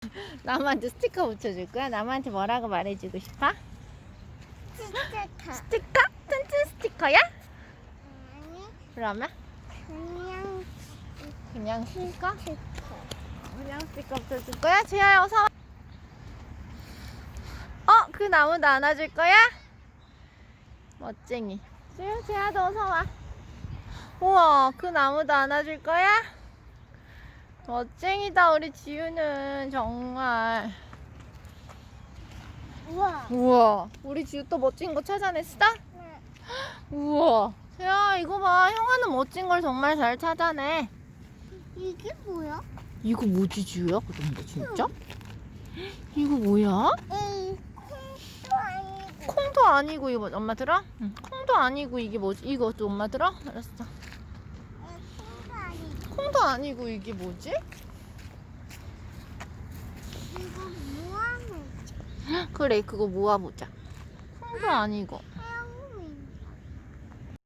남한테 스티커 붙여줄 거야? 남한테 뭐라고 말해주고 싶어? 스티커. 스티커? 튼튼 스티커야? 아니, 그러면 그냥 그냥 스티커? 스티커. 그냥 스티커 붙여줄 거야? 지아야 어서 와. 어? 그 나무도 안아줄 거야? 멋쟁이. 지아, 지아도 어서 와. 우와, 그 나무도 안아줄 거야? 멋쟁이다, 우리 지우는 정말. 우와. 우와, 우리 지우 또 멋진 거 찾아냈어? 네. 우와. 야, 이거 봐. 형아는 멋진 걸 정말 잘 찾아내. 이게 뭐야? 이거 뭐지, 지우야? 그런데 진짜? 이거 뭐야? 에이, 콩도 아니고. 콩도 아니고 이거 뭐- 엄마 들어? 응. 콩도 아니고 이게 뭐지? 이것도 엄마 들어? 알았어. 아니고. 이게 뭐지? 이거 뭐하는? 그래, 그거 모아보자. 콩도 아니고.